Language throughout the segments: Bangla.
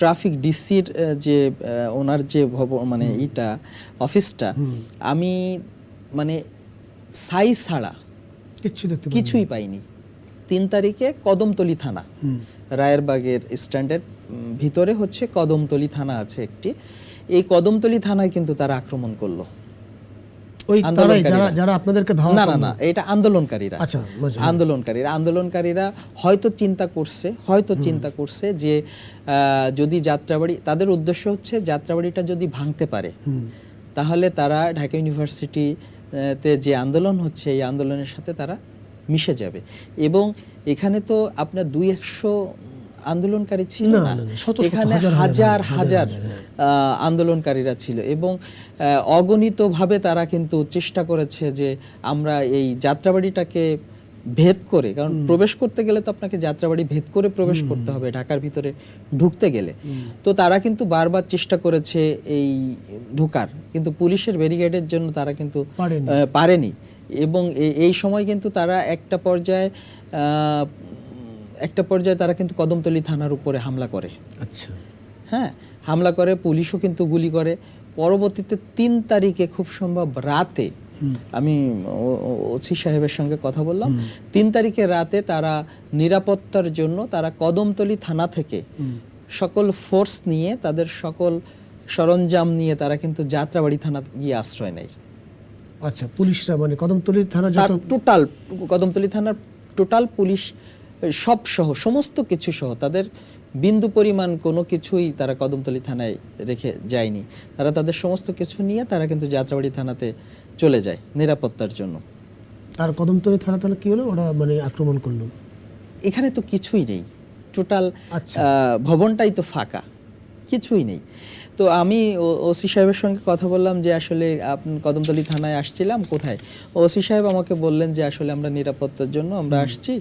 ট্রাফিক ডিসির যে ওনার যে ভবন মানে এটা অফিসটা আমি মানে সাই ছাড়া কিছু দেখতে কিছুই পাইনি। তিন তারিখে কদমতলি থানা রায়েরবাগের স্ট্যান্ডের ভিতরে হচ্ছে কদমতলি থানা আছে একটি। এই কদমতলি থানায় কিন্তু তারা আক্রমণ করল। ওই তারাই যারা যারা আপনাদেরকে ধাওয়া না না না এটা আন্দোলনকারীরা। আচ্ছা আন্দোলনকারীরা আন্দোলনকারীরা হয়তো চিন্তা করছে হয়তো চিন্তা করছে যে আহ, যদি যাত্রাবাড়ি তাদের উদ্দেশ্য হচ্ছে যাত্রাবাড়িটা যদি ভাঙতে পারে তাহলে তারা ঢাকা ইউনিভার্সিটি তে যে আন্দোলন হচ্ছে এই আন্দোলনের সাথে তারা মিশে যাবে। এবং এখানে তো আপনার দুই একশো আন্দোলনকারী ছিল না, এখানে হাজার হাজার আন্দোলনকারীরা ছিল এবং অগণিতভাবে তারা কিন্তু চেষ্টা করেছে যে আমরা এই যাত্রাবাড়িটাকে ভেদ করে কারণ প্রবেশ করতে গেলে তো আপনাকে যাত্রাবাড়ি ভেদ করে প্রবেশ করতে হবে ঢাকার ভিতরে ঢুকতে গেলে। তো তারা কিন্তু বারবার চেষ্টা করেছে এই ঢোকার কিন্তু পুলিশের ব্যারিকেডের জন্য তারা কিন্তু পারেনি। এবং এই সময় কিন্তু তারা একটা পর্যায়ে আহ, একটা পর্যায়ে তারা কিন্তু কদমতলী থানার উপরে হামলা করে। আচ্ছা। হ্যাঁ হামলা করে পুলিশও কিন্তু গুলি করে। পরবর্তীতে তিন তারিখে খুব সম্ভব রাতে আমি ওসি সাহেবের সঙ্গে কথা বললাম। তিন তারিখে রাতে তারা নিরাপত্তার জন্য তারা কদমতলী থানা থেকে সকল ফোর্স নিয়ে তাদের সকল সরঞ্জাম নিয়ে তারা কিন্তু যাত্রাবাড়ি থানা গিয়ে আশ্রয় নেয়। আচ্ছা পুলিশরা মানে কদমতলির থানা টোটাল কদমতলী থানার টোটাল পুলিশ সব সহ সমস্ত কিছু সহ তাদের বিন্দু পরিমাণ কোনো কিছুই তারা কদমতলী থানায় রেখে যায়নি। তারা তাদের সমস্ত কিছু নিয়ে তারা কিন্তু যাত্রাবাড়ি থানাতে চলে যায় নিরাপত্তার জন্য। আর কদমতলি থানা তাহলে কি হলো? ওরা মানে আক্রমণ করল। এখানে তো কিছুই নেই। টোটাল আচ্ছা। ভবনটাই তো ফাঁকা। কিছুই নেই। তো আমি ওসি সাহেবের সঙ্গে কথা বললাম যে আসলে আপনি কদমতলী থানায় আসছিলাম কোথায়? ওসি সাহেব আমাকে বললেন যে আসলে আমরা নিরাপত্তার জন্য আমরা আসছি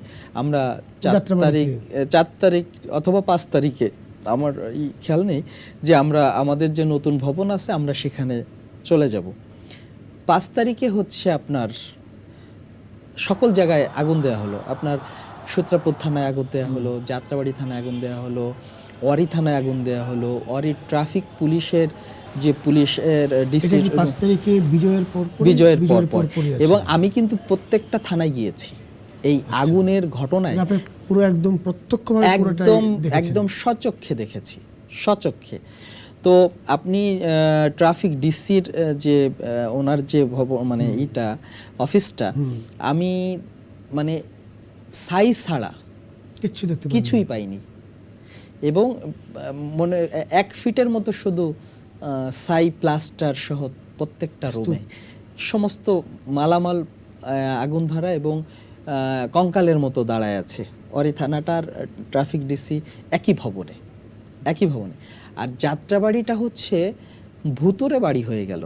আমরা চার তারিখ চার তারিখ অথবা পাঁচ তারিখে আমার এই খেয়াল নেই যে আমরা আমাদের যে নতুন ভবন আছে আমরা সেখানে চলে যাব। পাঁচ তারিখে হচ্ছে আপনার সকল জায়গায় আগুন দেওয়া হলো। আপনার সূত্রাপুর থানায় আগুন দেওয়া হলো যাত্রাবাড়ি থানায় আগুন দেওয়া হলো ওয়ারি থানায় আগুন দেওয়া হলো অরি ট্রাফিক পুলিশের যে পুলিশের এটা ডিসি পাঁচ তারিখে বিজয়ের পর বিজয়ের পর পর। এবং আমি কিন্তু প্রত্যেকটা থানায় গিয়েছি। এই আগুনের ঘটনায় মানে পুরো একদম প্রত্যক্ষভাবে একদম একদম সচক্ষে দেখেছি। সচক্ষে। তো আপনি ট্রাফিক ডিসির যে ওনার যে ভব- মানে ইটা অফিসটা আমি মানে সাই ছাড়া দেখতে কিছুই পাইনি। এবং মনে এক ফিটের মতো শুধু সাই প্লাস্টার সহ প্রত্যেকটা রুমে। সমস্ত মালামাল আগুন ধরা এবং কঙ্কালের মতো দাঁড়ায় আছে। অরে থানাটার ট্রাফিক ডিসি একই ভবনে একই ভবনে। আর যাত্রাবাড়িটা হচ্ছে ভূতরে বাড়ি হয়ে গেল।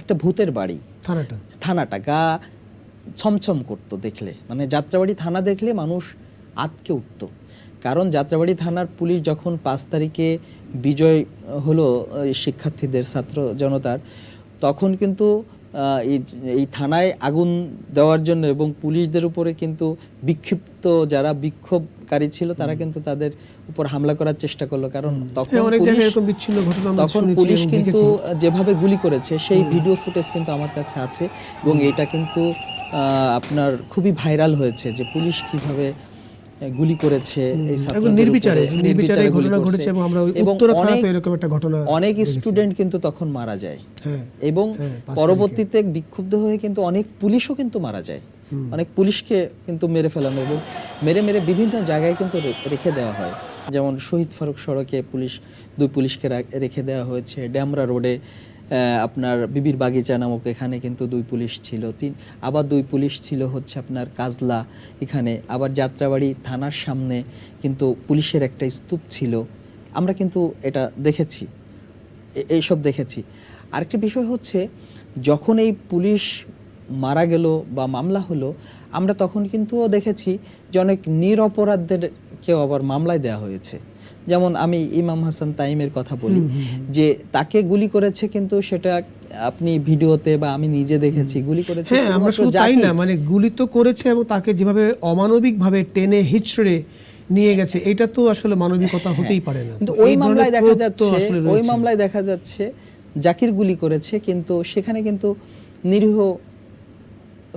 একটা ভূতের বাড়ি। থানাটা? থানাটা গা ছমছম করতো দেখলে। মানে যাত্রাবাড়ি থানা দেখলে মানুষ আতকে উঠতো কারণ যাত্রাবাড়ি থানার পুলিশ যখন পাঁচ তারিখে বিজয় হলো শিক্ষার্থীদের ছাত্র জনতার তখন কিন্তু এই থানায় আগুন দেওয়ার জন্য এবং পুলিশদের উপরে কিন্তু বিক্ষিপ্ত যারা বিক্ষোভকারী ছিল তারা কিন্তু তাদের উপর হামলা করার চেষ্টা করল। কারণ তখন তখন পুলিশ কিন্তু যেভাবে গুলি করেছে সেই ভিডিও ফুটেজ কিন্তু আমার কাছে আছে এবং এটা কিন্তু আপনার খুবই ভাইরাল হয়েছে যে পুলিশ কীভাবে গুলি করেছে এই নির্বিচারে নির্বিচারে ঘটনা ঘটেছে এবং আমরা উত্তরা থানা অনেক- এরকম একটা ঘটনা অনেক স্টুডেন্ট কিন্তু তখন মারা যায়। হ্যাঁ এবং হ্যাঁ, পরবর্তীতে বিক্ষুব্ধ হয়ে কিন্তু অনেক পুলিশও কিন্তু মারা যায়। অনেক পুলিশকে কিন্তু মেরে ফেলানো এবং মেরে মেরে বিভিন্ন জায়গায় কিন্তু রেখে দেওয়া হয়। যেমন শহীদ ফারুক সড়কে পুলিশ দুই পুলিশকে রেখে দেওয়া হয়েছে ড্যামরা রোডে। আপনার বিবির বাগিচা নামক এখানে কিন্তু দুই পুলিশ ছিল। তিন, আবার দুই পুলিশ ছিল হচ্ছে আপনার কাজলা। এখানে আবার যাত্রাবাড়ি থানার সামনে কিন্তু পুলিশের একটা স্তূপ ছিল। আমরা কিন্তু এটা দেখেছি। এইসব দেখেছি। আরেকটি বিষয় হচ্ছে, যখন এই পুলিশ মারা গেল বা মামলা হলো, আমরা তখন কিন্তু দেখেছি যে অনেক নিরপরাধদেরকেও আবার মামলায় দেওয়া হয়েছে। যেমন আমি ইমাম হাসান তাইমের কথা বলি যে তাকে গুলি করেছে কিন্তু সেটা আপনি ভিডিওতে বা আমি নিজে দেখেছি গুলি করেছে হ্যাঁ আমরা শুধু তাই না মানে গুলি তো করেছে এবং তাকে যেভাবে অমানবিক ভাবে টেনে হিচড়ে নিয়ে গেছে এটা তো আসলে মানবিকতা হতেই পারে না। কিন্তু ওই মামলায় দেখা যাচ্ছে ওই মামলায় দেখা যাচ্ছে জাকির গুলি করেছে কিন্তু সেখানে কিন্তু নিরীহ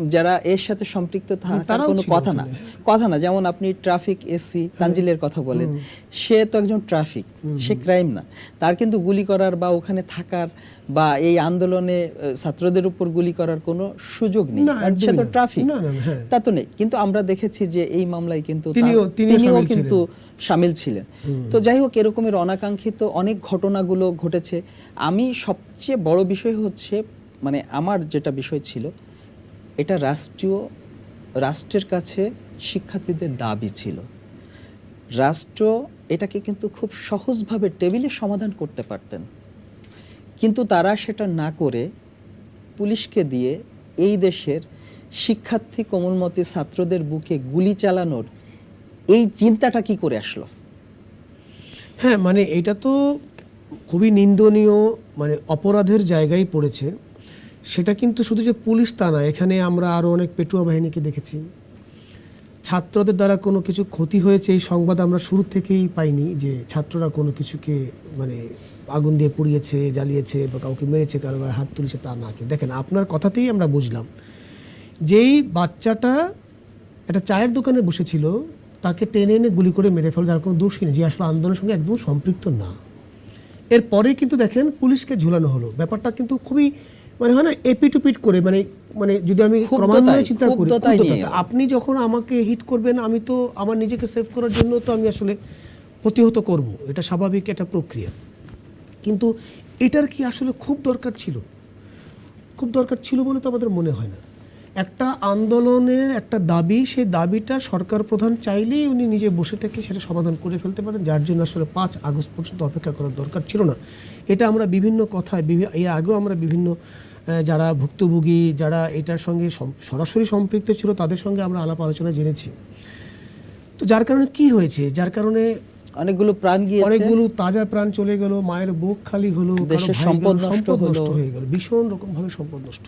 যারা এর সাথে সম্পৃক্ত থাকার কোনো কথা না। কথা না যেমন আপনি ট্রাফিক এসি তানজিলের কথা বলেন সে তো একজন ট্রাফিক সে ক্রাইম না। তার কিন্তু গুলি করার বা ওখানে থাকার বা এই আন্দোলনে ছাত্রদের উপর গুলি করার কোনো সুযোগ নেই। সে তো ট্রাফিক। হ্যাঁ। তা তো নেই। কিন্তু আমরা দেখেছি যে এই মামলায় কিন্তু তার- তিনিও- কিন্তু সামিল ছিলেন। তো যাই হোক এরকমের অনাকাঙ্ক্ষিত অনেক ঘটনাগুলো ঘটেছে। আমি সবচেয়ে বড় বিষয় হচ্ছে মানে আমার যেটা বিষয় ছিল এটা রাষ্ট্রীয়, রাষ্ট্রের কাছে শিক্ষার্থীদের দাবি ছিল। রাষ্ট্র এটাকে কিন্তু খুব সহজভাবে টেবিলে সমাধান করতে পারতেন। কিন্তু তারা সেটা না করে পুলিশকে দিয়ে এই দেশের শিক্ষার্থী কোমলমতি ছাত্রদের বুকে গুলি চালানোর এই চিন্তাটা কি করে আসলো? হ্যাঁ মানে এটা তো খুবই নিন্দনীয় মানে অপরাধের জায়গায় পড়েছে। সেটা কিন্তু শুধু যে পুলিশ তা না, এখানে আমরা আরও অনেক পেটুয়া বাহিনীকে দেখেছি। ছাত্রদের দ্বারা কোনো কিছু ক্ষতি হয়েছে এই সংবাদ আমরা শুরু থেকেই পাইনি যে ছাত্ররা কোনো কিছুকে মানে আগুন দিয়ে পুড়িয়েছে, জ্বালিয়েছে বা কাউকে মেরেছে, কারও হাত তুলেছে তা না কি দেখেন, আপনার কথাতেই আমরা বুঝলাম, যেই বাচ্চাটা একটা চায়ের দোকানে বসেছিল, তাকে টেনে এনে গুলি করে মেরে ফেল যার কোনো দোষী নেই, যে আসলে আন্দোলনের সঙ্গে একদম সম্পৃক্ত না। এরপরে কিন্তু দেখেন পুলিশকে ঝুলানো হলো। ব্যাপারটা কিন্তু খুবই মানে হয় না এপিটুপিট করে মানে মানে যদি আমি ক্রমান্বয়ে চিন্তা করি। আপনি যখন আমাকে হিট করবেন আমি তো আমার নিজেকে সেভ করার জন্য তো আমি আসলে প্রতিহত করব। এটা স্বাভাবিক একটা প্রক্রিয়া। কিন্তু এটার কি আসলে খুব দরকার ছিল? খুব দরকার ছিল বলে তো আমাদের মনে হয় না। একটা আন্দোলনের একটা দাবি সেই দাবিটা সরকার প্রধান চাইলেই উনি নিজে বসে থেকে সেটা সমাধান করে ফেলতে পারেন। যার জন্য আসলে পাঁচ আগস্ট পর্যন্ত অপেক্ষা করার দরকার ছিল না। এটা আমরা বিভিন্ন কথায় এর আগেও আমরা বিভিন্ন যারা ভুক্তভোগী যারা এটার সঙ্গে সরাসরি সম্পৃক্ত ছিল তাদের সঙ্গে আমরা আলাপ আলোচনা জেনেছি। তো যার কারণে কি হয়েছে? যার কারণে অনেকগুলো প্রাণ গিয়েছে। অনেকগুলো তাজা প্রাণ চলে গেল মায়ের বুক খালি হলো দেশের সম্পদ নষ্ট হয়ে গেল ভীষণ রকম ভাবে সম্পদ নষ্ট